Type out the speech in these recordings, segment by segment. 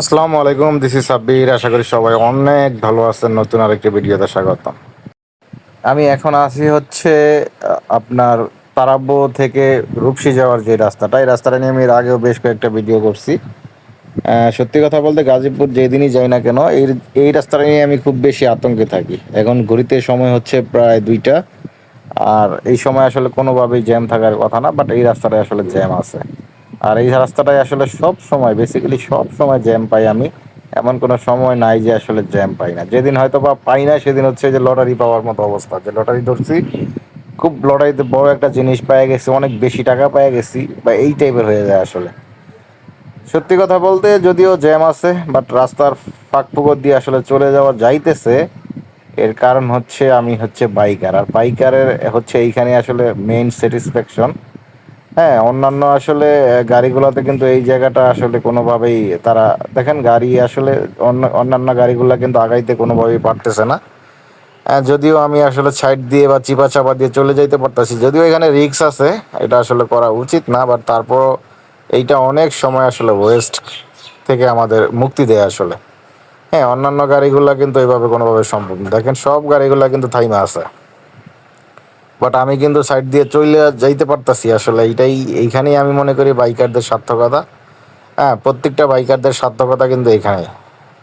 আসসালামু আলাইকুম দিস সাব্বির। আশা করি সবাই অনেক ভালো আছেন। নতুন আরেকটি ভিডিওতে স্বাগত আমি এখন আছি হচ্ছে, আপনার তারাব্য থেকে রূপসী যাওয়ার যে রাস্তাটা, এই রাস্তাটা নিয়ে আমি এর আগেও বেশ কয়েকটা ভিডিও করছি। সত্যি কথা বলতে গাজীপুর যেদিনই যাই না কেন এই এই রাস্তাটা নিয়ে আমি খুব বেশি আতঙ্কে থাকি। এখন ঘড়িতে সময় হচ্ছে প্রায় দুইটা। আর এই সময় আসলে কোনোভাবেই জ্যাম থাকার কথা না বাট এই রাস্তাটায় আসলে জ্যাম আছে। আর এই রাস্তাটায় আসলে সব সময় বেসিক্যালি সব সময় জ্যাম পাই আমি। এমন কোনো সময় নাই যে আসলে জ্যাম পাই না। যেদিন হয়তো বা পাই না সেদিন হচ্ছে যে লটারি পাওয়ার মতো অবস্থা। যে লটারি ধরছি, খুব লটারিতে বড় একটা জিনিস পেয়ে গেছি, অনেক বেশি টাকা পেয়ে গেছি, বা এই টাইপের হয়ে যায় আসলে। সত্যি কথা বলতে যদিও জ্যাম আছে বাট রাস্তার ফাঁক ফুকর দিয়ে আসলে চলে যাওয়া যাইতেছে। এর কারণ হচ্ছে আমি হচ্ছে বাইকার আর বাইকারের হচ্ছে এইখানে আসলে মেইন স্যাটিসফ্যাকশন হ্যাঁ অন্যান্য আসলে গাড়িগুলোতে কিন্তু এই জায়গাটা আসলে কোনোভাবেই তারা দেখেন গাড়ি আসলে অন্য অন্যান্য গাড়িগুলো কিন্তু আগাইতে কোনোভাবেই পারতেছে না। আহ, যদিও আমি আসলে সাইড দিয়ে বা চিপা চাপা দিয়ে চলে যাইতে পারতাছি যদিও এখানে রিক্স আছে এটা আসলে করা উচিত না বাট তারপর এইটা অনেক সময় আসলে ওয়েস্ট থেকে আমাদের মুক্তি দেয় আসলে। হ্যাঁ অন্যান্য গাড়িগুলো কিন্তু এইভাবে কোনোভাবে সম্ভব দেখেন সব গাড়িগুলো কিন্তু থাইমা আছে। বাট আমি কিন্তু সাইড দিয়ে চলে যাইতে পারতাছি। আসলে এইটাই, এইখানেই আমি মনে করি বাইকারদের সার্থকতা। হ্যাঁ প্রত্যেকটা বাইকারদের সার্থকতা কিন্তু এখানে।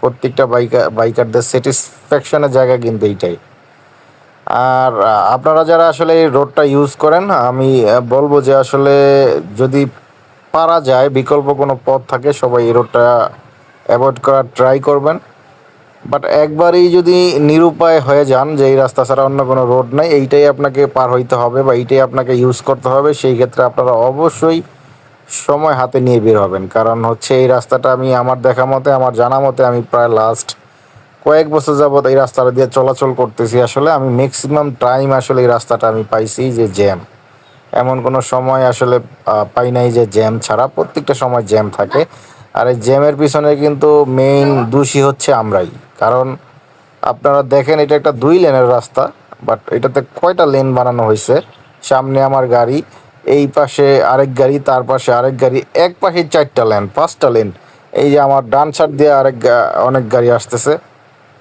প্রত্যেকটা বাইকার বাইকারদের স্যাটিসফ্যাকশনের জায়গা কিন্তু এইটাই। আর আপনারা যারা আসলে এই রোডটা ইউজ করেন, আমি বলব যে আসলে যদি পারা যায়, বিকল্প কোনো পথ থাকে, সবাই এই রোডটা অ্যাভয়েড করার ট্রাই করবেন। বাট একবারই যদি নিরুপায় হয়ে যান যে এই রাস্তা ছাড়া অন্য কোনো রোড নাই, এইটাই আপনাকে পার হইতে হবে বা এইটাই আপনাকে ইউজ করতে হবে, সেই ক্ষেত্রে আপনারা অবশ্যই সময় হাতে নিয়ে বের হবেন। কারণ হচ্ছে এই রাস্তাটা আমি আমার দেখা মতে, আমার জানা মতে আমি প্রায় লাস্ট কয়েক বছর যাবত এই রাস্তাটা দিয়ে চলাচল করতেছি। আসলে আমি ম্যাক্সিমাম টাইম আসলে এই রাস্তাটা আমি পাইছি যে জ্যাম এমন কোনো সময় আসলে পাই নাই যে জ্যাম ছাড়া। প্রত্যেকটা সময় জ্যাম থাকে। আর এই জ্যামের পিছনে কিন্তু মেইন দোষী হচ্ছে আমরাই। কারণ আপনারা দেখেন, এটা একটা দুই লেনের রাস্তা বাট এটাতে কয়টা লেন বানানো হয়েছে? সামনে আমার গাড়ি, এই পাশে আরেক গাড়ি, তার পাশে আরেক গাড়ি, এক পাশে চারটা লেন, পাঁচটা লেন। এই যে আমার ডান সাইড দিয়ে আরেক অনেক গাড়ি আসতেছে।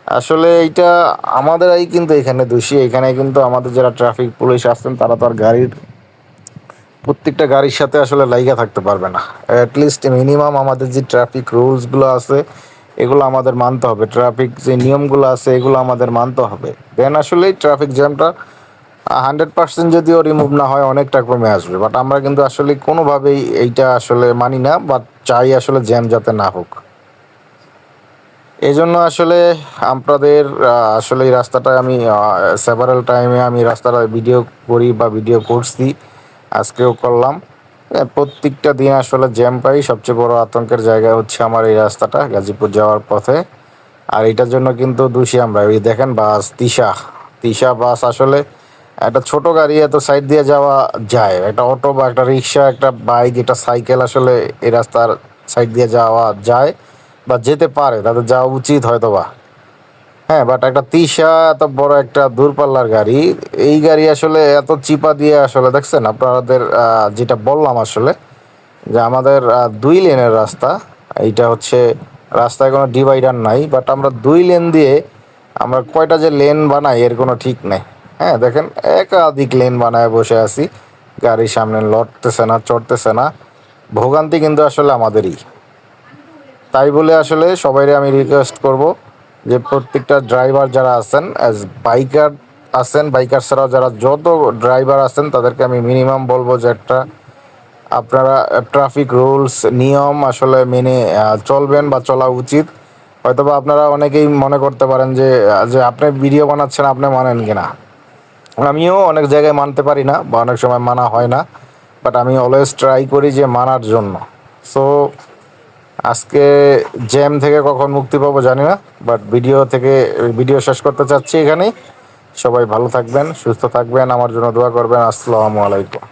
আসলে এইটা আমাদেরই কিন্তু এখানে দোষী। এখানে কিন্তু আমাদের যারা ট্রাফিক পুলিশ আসছেন, তারা তো আর গাড়ির প্রত্যেকটা গাড়ির সাথে আসলে লাইগা থাকতে পারবে না। অ্যাটলিস্ট মিনিমাম আমাদের যে ট্রাফিক রুলসগুলো আছে, এগুলো আমাদের মানতে হবে। ট্রাফিক যে নিয়মগুলো আছে, এগুলো আমাদের মানতে হবে। দেন আসলে ট্রাফিক জ্যামটা হান্ড্রেড পার্সেন্ট যদিও রিমুভ না হয়, অনেকটা কমে আসবে। বাট আমরা কিন্তু আসলে কোনোভাবেই এইটা আসলে মানি না বাট চাই আসলে জ্যাম যাতে না হোক। এই জন্য আসলে আপনাদের আসলে এই রাস্তাটা আমি সেভারাল টাইমে আমি রাস্তাটা ভিডিও করি বা ভিডিও করছি আজকেও করলাম। প্রত্যেকটা দিন আসলে জ্যাম পাই। সবচেয়ে বড় আতঙ্কের জায়গা হচ্ছে আমার এই রাস্তাটা, গাজীপুর যাওয়ার পথে। আর এটার জন্য কিন্তু দোষী আমরা। ওই দেখেন বাস, তিশা। তিশা বাস আসলে একটা ছোট গাড়ি, এত সাইড দিয়ে যাওয়া যায়। একটা অটো বা একটা রিক্সা, একটা বাইক এটা সাইকেল আসলে এই রাস্তার সাইড দিয়ে যাওয়া যায় বা যেতে পারে। তাদের যাওয়া উচিত হয়তো বা হ্যাঁ বাট একটা তিশা এত বড় একটা দূরপাল্লার গাড়ি। এই গাড়ি আসলে এত চিপা দিয়ে আসলে দেখছেন আপনাদের যেটা বললাম আসলে, যে আমাদের দুই লেনের রাস্তা। এইটা হচ্ছে, রাস্তায় কোনো ডিভাইডার নাই বাট আমরা দুই লেন দিয়ে আমরা কয়টা যে লেন বানাই, এর কোনো ঠিক নেই। হ্যাঁ দেখেন একাধিক লেন বানায় বসে আছি। গাড়ির সামনে লড়তেছে না, চড়তেছে না। ভোগান্তি কিন্তু আসলে আমাদেরই। তাই বলে আসলে সবাইরে আমি রিকোয়েস্ট করব যে প্রত্যেকটা ড্রাইভার যারা আছেন অ্যাজ বাইকার আছেন বাইকার ছাড়াও যারা যত ড্রাইভার আছেন, তাদেরকে আমি মিনিমাম বলব যে একটা আপনারা ট্রাফিক রুলস নিয়ম আসলে মেনে চলবেন বা চলা উচিত। হয়তোবা আপনারা অনেকেই মনে করতে পারেন যে যে আপনি ভিডিও বানাচ্ছেন, আপনি মানেন কিনা। আমিও অনেক জায়গায় মানতে পারি না বা অনেক সময় মানা হয় না বাট আমি অলওয়েজ ট্রাই করি যে মানার জন্য। সো আজকে জ্যাম থেকে কখন মুক্তি পাবো জানি না বাট ভিডিও থেকে ভিডিও শেষ করতে চাচ্ছি এখানেই। সবাই ভালো থাকবেন, সুস্থ থাকবেন, আমার জন্য দোয়া করবেন। আসসালামু আলাইকুম।